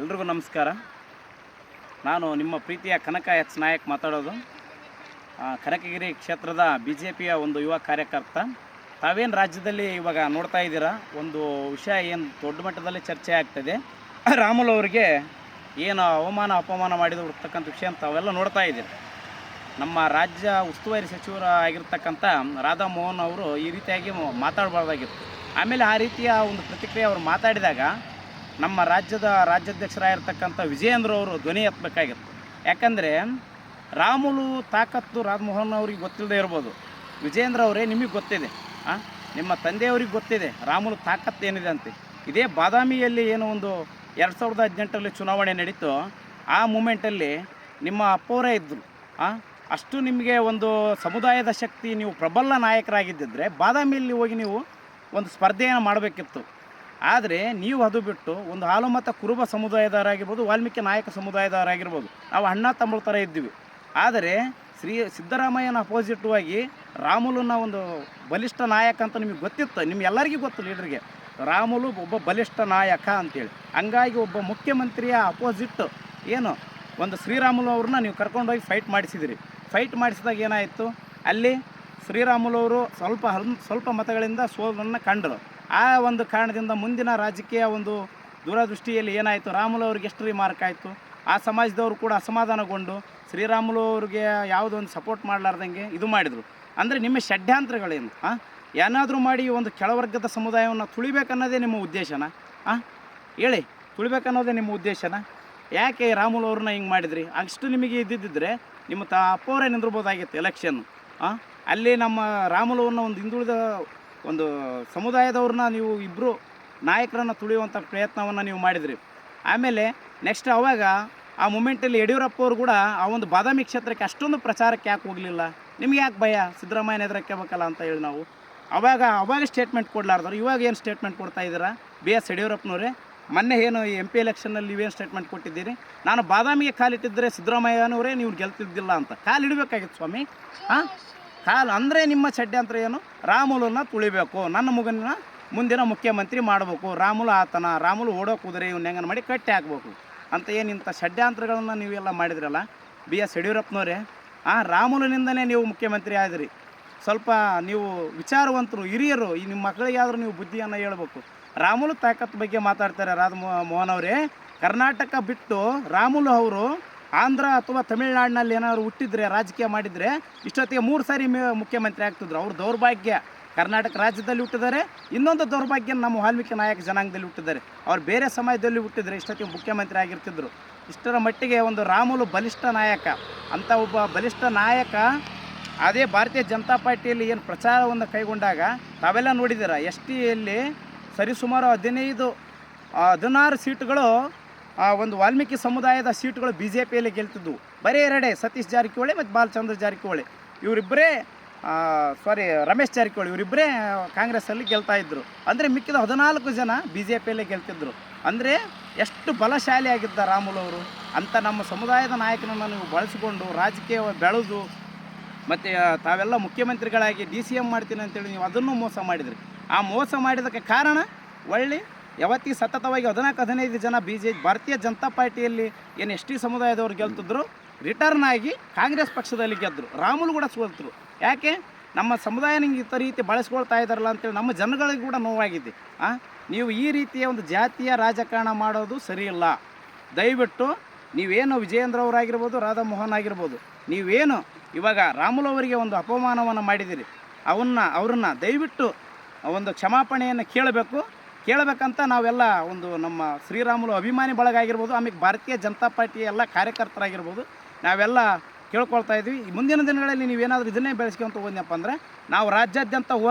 ಎಲ್ರಿಗೂ ನಮಸ್ಕಾರ. ನಾನು ನಿಮ್ಮ ಪ್ರೀತಿಯ ಕನಕ ಎಚ್ ನಾಯಕ್ ಮಾತಾಡೋದು. ಕನಕಗಿರಿ ಕ್ಷೇತ್ರದ ಬಿ ಜೆ ಪಿಯ ಒಂದು ಯುವ ಕಾರ್ಯಕರ್ತ. ತಾವೇನು ರಾಜ್ಯದಲ್ಲಿ ಇವಾಗ ನೋಡ್ತಾ ಇದ್ದೀರಾ? ಒಂದು ವಿಷಯ ಏನು ದೊಡ್ಡ ಮಟ್ಟದಲ್ಲಿ ಚರ್ಚೆ ಆಗ್ತದೆ. ರಾಮುಲು ಅವರಿಗೆ ಏನು ಅವಮಾನ, ಅಪಮಾನ ಮಾಡಿದ್ರು ಇರ್ತಕ್ಕಂಥ ವಿಷಯ ಅಂತ ಅವೆಲ್ಲ ನೋಡ್ತಾ ಇದ್ದೀರಿ. ನಮ್ಮ ರಾಜ್ಯ ಉಸ್ತುವಾರಿ ಸಚಿವರು ಆಗಿರ್ತಕ್ಕಂಥ ರಾಧಾ ಮೋಹನ್ ಅವರು ಈ ರೀತಿಯಾಗಿ ಮಾತಾಡಬಾರ್ದಾಗಿತ್ತು. ಆಮೇಲೆ ಆ ರೀತಿಯ ಒಂದು ಪ್ರತಿಕ್ರಿಯೆ ಅವರು ಮಾತಾಡಿದಾಗ ನಮ್ಮ ರಾಜ್ಯದ ರಾಜ್ಯಾಧ್ಯಕ್ಷರಾಗಿರ್ತಕ್ಕಂಥ ವಿಜಯೇಂದ್ರ ಅವರು ಧ್ವನಿ ಎತ್ತಬೇಕಾಗಿತ್ತು. ಯಾಕಂದರೆ ರಾಮುಲು ತಾಕತ್ತು ರಾಮಮೋಹನ್ ಅವ್ರಿಗೆ ಗೊತ್ತಿಲ್ಲದೆ ಇರ್ಬೋದು. ವಿಜಯೇಂದ್ರ ಅವರೇ ನಿಮಗೆ ಗೊತ್ತಿದೆ. ಹಾಂ ನಿಮ್ಮ ತಂದೆಯವ್ರಿಗೆ ಗೊತ್ತಿದೆ ರಾಮುಲು ತಾಕತ್ತು ಏನಿದೆ ಅಂತ. ಇದೇ ಬಾದಾಮಿಯಲ್ಲಿ ಏನು ಒಂದು ಎರಡು ಸಾವಿರದ ಹದಿನೆಂಟರಲ್ಲಿ ಚುನಾವಣೆ ನಡೀತು. ಆ ಮೂಮೆಂಟಲ್ಲಿ ನಿಮ್ಮ ಅಪ್ಪವರೇ ಇದ್ದರು ಹಾಂ ಅಷ್ಟು ನಿಮಗೆ ಒಂದು ಸಮುದಾಯದ ಶಕ್ತಿ, ನೀವು ಪ್ರಬಲ ನಾಯಕರಾಗಿದ್ದಿದ್ರೆ ಬಾದಾಮಿಯಲ್ಲಿ ಹೋಗಿ ನೀವು ಒಂದು ಸ್ಪರ್ಧೆಯನ್ನು ಮಾಡಬೇಕಿತ್ತು. ಆದರೆ ನೀವು ಅದು ಬಿಟ್ಟು ಒಂದು ಹಾಲು ಮತ್ತು ಕುರುಬ ಸಮುದಾಯದವರಾಗಿರ್ಬೋದು, ವಾಲ್ಮೀಕಿ ನಾಯಕ ಸಮುದಾಯದವರಾಗಿರ್ಬೋದು, ನಾವು ಅಣ್ಣ ತಮ್ಮಳ ಥರ ಇದ್ದೀವಿ. ಆದರೆ ಶ್ರೀ ಸಿದ್ದರಾಮಯ್ಯನ ಅಪೋಸಿಟ್ ಆಗಿ ರಾಮುಲನ್ನ ಒಂದು ಬಲಿಷ್ಠ ನಾಯಕ ಅಂತ ನಿಮಗೆ ಗೊತ್ತಿತ್ತು? ನಿಮ್ಗೆಲ್ಲರಿಗೂ ಗೊತ್ತು ಲೀಡ್ರಿಗೆ. ರಾಮುಲು ಒಬ್ಬ ಬಲಿಷ್ಠ ನಾಯಕ ಅಂತೇಳಿ. ಹಂಗಾಗಿ ಒಬ್ಬ ಮುಖ್ಯಮಂತ್ರಿಯ ಅಪೋಸಿಟ್ ಏನು? ಒಂದು ಶ್ರೀರಾಮುಲು ಅವ್ರನ್ನ ನೀವು ಕರ್ಕೊಂಡೋಗಿ ಫೈಟ್ ಮಾಡಿಸಿದಿರಿ. ಫೈಟ್ ಮಾಡಿಸಿದಾಗ ಏನಾಯಿತು? ಅಲ್ಲಿ ಶ್ರೀರಾಮುಲು ಅವರು ಸ್ವಲ್ಪ ಸ್ವಲ್ಪ ಮತಗಳಿಂದ ಸೋಲನ್ನು ಕಂಡರು. ಆ ಒಂದು ಕಾರಣದಿಂದ ಮುಂದಿನ ರಾಜಕೀಯ ಒಂದು ದೂರದೃಷ್ಟಿಯಲ್ಲಿ ಏನಾಯಿತು? ರಾಮುಲು ಅವ್ರಿಗೆ ಎಷ್ಟು ರಿಮಾರ್ಕ್ ಆಯಿತು? ಆ ಸಮಾಜದವರು ಕೂಡ ಅಸಮಾಧಾನಗೊಂಡು ಶ್ರೀರಾಮುಲು ಅವ್ರಿಗೆ ಯಾವುದೋ ಒಂದು ಸಪೋರ್ಟ್ ಮಾಡಲಾರ್ದಂಗೆ ಇದು ಮಾಡಿದರು. ಅಂದರೆ ನಿಮ್ಮ ಷಡ್ಯಾಂತ್ರಗಳೇನು ಹಾಂ ಏನಾದರೂ ಮಾಡಿ ಒಂದು ಕೆಳವರ್ಗದ ಸಮುದಾಯವನ್ನು ತುಳಿಬೇಕನ್ನೋದೇ ನಿಮ್ಮ ಉದ್ದೇಶನ? ಹಾಂ ಹೇಳಿ, ತುಳಿಬೇಕನ್ನೋದೇ ನಿಮ್ಮ ಉದ್ದೇಶನ? ಯಾಕೆ ರಾಮುಲು ಅವ್ರನ್ನ ಹಿಂಗೆ ಮಾಡಿದ್ರಿ? ಅಷ್ಟು ನಿಮಗೆ ಇದ್ದಿದ್ದರೆ ನಿಮ್ಮ ತ, ಅಪ್ಪವರೇ ನಿಂದಿರ್ಬೋದಾಗಿತ್ತು ಎಲೆಕ್ಷನ್ ಹಾಂ ಅಲ್ಲಿ ನಮ್ಮ ರಾಮುಲುವನ್ನು ಒಂದು ಹಿಂದುಳಿದ ಒಂದು ಸಮುದಾಯದವ್ರನ್ನ ನೀವು ಇಬ್ಬರು ನಾಯಕರನ್ನು ತುಳಿಯುವಂಥ ಪ್ರಯತ್ನವನ್ನು ನೀವು ಮಾಡಿದ್ರಿ. ಆಮೇಲೆ ನೆಕ್ಸ್ಟ್ ಅವಾಗ ಆ ಮೂಮೆಂಟಲ್ಲಿ ಯಡಿಯೂರಪ್ಪ ಅವರು ಕೂಡ ಆ ಒಂದು ಬಾದಾಮಿ ಕ್ಷೇತ್ರಕ್ಕೆ ಅಷ್ಟೊಂದು ಪ್ರಚಾರಕ್ಕೆ ಯಾಕೆ ಹೋಗಲಿಲ್ಲ? ನಿಮ್ಗೆ ಯಾಕೆ ಭಯ? ಸಿದ್ದರಾಮಯ್ಯನ ಎದುರಕ್ಕೆಬೇಕಲ್ಲ ಅಂತ ಹೇಳಿ ನಾವು. ಅವಾಗ ಅವಾಗ ಸ್ಟೇಟ್ಮೆಂಟ್ ಕೊಡಲಾರ್ದವ್ರು. ಇವಾಗ ಏನು ಸ್ಟೇಟ್ಮೆಂಟ್ ಕೊಡ್ತಾ ಇದ್ದೀರಾ? ಬಿ ಎಸ್ ಯಡಿಯೂರಪ್ಪನವರೇ, ಮೊನ್ನೆ ಏನು ಎಂ ಪಿ ಎಲೆಕ್ಷನಲ್ಲಿ ನೀವೇನು ಸ್ಟೇಟ್ಮೆಂಟ್ ಕೊಟ್ಟಿದ್ದೀರಿ? ನಾನು ಬಾದಾಮಿಗೆ ಕಾಲಿಟ್ಟಿದ್ದರೆ ಸಿದ್ದರಾಮಯ್ಯನವರೇ, ನೀವು ಗೆಲ್ತಿದ್ದಿಲ್ಲ ಅಂತ. ಕಾಲಿಡಬೇಕಾಗಿತ್ತು ಸ್ವಾಮಿ. ಹಾಂ? ಕಾಲು ಅಂದರೆ ನಿಮ್ಮ ಷಡ್ಯಂತ್ರ ಏನು? ರಾಮುಲನ್ನ ತುಳಿಬೇಕು. ನನ್ನ ಮಗನ ಮುಂದಿನ ಮುಖ್ಯಮಂತ್ರಿ ಮಾಡಬೇಕು. ರಾಮುಲು ಆತನ. ರಾಮುಲು ಓಡೋ ಕುದುರೆ ಇವ್ನ ಹೆಂಗನ ಮಾಡಿ ಕಟ್ಟಿ ಹಾಕ್ಬೇಕು. ಅಂತ ಏನು ಇಂಥ ಷಡ್ಯಂತ್ರಗಳನ್ನು ನೀವೆಲ್ಲ ಮಾಡಿದ್ರಲ್ಲ? ಬಿ ಎಸ್ ಯಡಿಯೂರಪ್ಪನವರೇ, ಆ ರಾಮುಲಿನಿಂದನೇ ನೀವು ಮುಖ್ಯಮಂತ್ರಿ ಆದಿರಿ. ಸ್ವಲ್ಪ ನೀವು ವಿಚಾರವಂತರು, ಹಿರಿಯರು, ಈ ನಿಮ್ಮ ಮಕ್ಕಳಿಗಾದರೂ ನೀವು ಬುದ್ಧಿಯನ್ನು ಹೇಳ್ಬೇಕು. ರಾಮುಲು ತಾಕತ್ ಬಗ್ಗೆ ಮಾತಾಡ್ತಾರೆ ರಾಧ ಮೋಹನ್ ಅವರೇ. ಕರ್ನಾಟಕ ಬಿಟ್ಟು ರಾಮುಲು ಅವರು ಆಂಧ್ರ ಅಥವಾ ತಮಿಳುನಾಡಿನಲ್ಲಿ ಏನಾದ್ರು ಹುಟ್ಟಿದ್ರೆ, ರಾಜಕೀಯ ಮಾಡಿದರೆ, ಇಷ್ಟೊತ್ತಿಗೆ ಮೂರು ಸಾರಿ ಮುಖ್ಯಮಂತ್ರಿ ಆಗ್ತಿದ್ರು. ಅವ್ರ ದೌರ್ಭಾಗ್ಯ ಕರ್ನಾಟಕ ರಾಜ್ಯದಲ್ಲಿ ಹುಟ್ಟಿದ್ದಾರೆ. ಇನ್ನೊಂದು ದೌರ್ಭಾಗ್ಯ ನಮ್ಮ ವಾಲ್ಮೀಕಿ ನಾಯಕ ಜನಾಂಗದಲ್ಲಿ ಹುಟ್ಟಿದ್ದಾರೆ. ಅವ್ರು ಬೇರೆ ಸಮಯದಲ್ಲಿ ಹುಟ್ಟಿದ್ರೆ ಇಷ್ಟೊತ್ತಿಗೆ ಮುಖ್ಯಮಂತ್ರಿ ಆಗಿರ್ತಿದ್ರು. ಇಷ್ಟರ ಮಟ್ಟಿಗೆ ಒಂದು ರಾಮುಲು ಬಲಿಷ್ಠ ನಾಯಕ. ಅಂತ ಒಬ್ಬ ಬಲಿಷ್ಠ ನಾಯಕ ಅದೇ ಭಾರತೀಯ ಜನತಾ ಪಾರ್ಟಿಯಲ್ಲಿ ಏನು ಪ್ರಚಾರವನ್ನು ಕೈಗೊಂಡಾಗ ತಾವೆಲ್ಲ ನೋಡಿದ್ದೀರ? ಎಸ್ ಟಿಯಲ್ಲಿ ಸರಿಸುಮಾರು ಹದಿನೈದು, ಹದಿನಾರು ಸೀಟುಗಳು ಆ, ಒಂದು ವಾಲ್ಮೀಕಿ ಸಮುದಾಯದ ಸೀಟುಗಳು ಬಿ ಜೆ ಪಿಯಲ್ಲಿ ಗೆಲ್ತಿದ್ದವು ಬರೀ ಎರಡೇ ಸತೀಶ್ ಜಾರಕಿಹೊಳಿ ಮತ್ತು ಬಾಲಚಂದ್ರ ಜಾರಕಿಹೊಳಿ. ಇವರಿಬ್ಬರೇ ಸಾರಿ ರಮೇಶ್ ಜಾರಕಿಹೊಳಿ ಇವರಿಬ್ಬರೇ ಕಾಂಗ್ರೆಸ್ಸಲ್ಲಿ ಗೆಲ್ತಾ ಇದ್ದರು ಅಂದರೆ ಮಿಕ್ಕಿದ ಹದಿನಾಲ್ಕು ಜನ ಬಿ ಜೆ ಪಿಯಲ್ಲೇ ಗೆಲ್ತಿದ್ರು. ಅಂದರೆ ಎಷ್ಟು ಬಲಶಾಲಿಯಾಗಿದ್ದ ರಾಮುಲು ಅವರು ಅಂಥ ನಮ್ಮ ಸಮುದಾಯದ ನಾಯಕನನ್ನು ನೀವು ಬಳಸಿಕೊಂಡು ರಾಜಕೀಯ ಬೆಳೆದು ಮತ್ತು ತಾವೆಲ್ಲ ಮುಖ್ಯಮಂತ್ರಿಗಳಾಗಿ ಡಿ ಸಿ ಎಂ ಮಾಡ್ತೀನಿ ಅಂತೇಳಿ ನೀವು ಅದನ್ನು ಮೋಸ ಮಾಡಿದ್ರಿ. ಆ ಮೋಸ ಮಾಡಿದಕ್ಕೆ ಕಾರಣ ಒಳ್ಳೆ ಯಾವತ್ತಿಗೆ ಸತತವಾಗಿ ಹದಿನಾಲ್ಕು, ಹದಿನೈದು ಜನ ಬಿ ಜೆ ಭಾರತೀಯ ಜನತಾ ಪಾರ್ಟಿಯಲ್ಲಿ ಏನು ಎಸ್ ಟಿ ಸಮುದಾಯದವ್ರು ಗೆಲ್ತಿದ್ರು, ರಿಟರ್ನ್ ಆಗಿ ಕಾಂಗ್ರೆಸ್ ಪಕ್ಷದಲ್ಲಿ ಗೆದ್ದರು ರಾಮುಲು ಕೂಡ ಸೋಲ್ತರು ಯಾಕೆ? ನಮ್ಮ ಸಮುದಾಯ ನಿಂಗೆ ಈ ರೀತಿ ಬಳಸ್ಕೊಳ್ತಾ ಇದ್ದಾರಲ್ಲ ಅಂತೇಳಿ ನಮ್ಮ ಜನಗಳಿಗೆ ಕೂಡ ನೋವಾಗಿದೆ. ಆ? ನೀವು ಈ ರೀತಿಯ ಒಂದು ಜಾತಿಯ ರಾಜಕಾರಣ ಮಾಡೋದು ಸರಿಯಿಲ್ಲ. ದಯವಿಟ್ಟು ನೀವೇನು ವಿಜಯೇಂದ್ರ ಅವರಾಗಿರ್ಬೋದು ರಾಧಾ ಮೋಹನ್ ಆಗಿರ್ಬೋದು, ನೀವೇನು ಇವಾಗ ರಾಮುಲು ಅವರಿಗೆ ಒಂದು ಅಪಮಾನವನ್ನು ಮಾಡಿದಿರಿ ಅವನ್ನ, ಅವ್ರನ್ನ ದಯವಿಟ್ಟು ಒಂದು ಕ್ಷಮಾಪಣೆಯನ್ನು ಕೇಳಬೇಕು. ಕೇಳಬೇಕಂತ ನಾವೆಲ್ಲ ಒಂದು ನಮ್ಮ ಶ್ರೀರಾಮುಲು ಅಭಿಮಾನಿ ಬಳಗ ಆಗಿರ್ಬೋದು ಆಮೇಲೆ ಭಾರತೀಯ ಜನತಾ ಪಾರ್ಟಿಯ ಎಲ್ಲ ಕಾರ್ಯಕರ್ತರಾಗಿರ್ಬೋದು, ನಾವೆಲ್ಲ ಕೇಳ್ಕೊಳ್ತಾ ಇದ್ವಿ. ಮುಂದಿನ ದಿನಗಳಲ್ಲಿ ನೀವೇನಾದರೂ ಇದನ್ನೇ ಬೆಳೆಸ್ಕೊಂತ ಹೋದ್ನಪ್ಪ ಅಂದರೆ, ನಾವು ರಾಜ್ಯಾದ್ಯಂತ ಹೋರಾಟ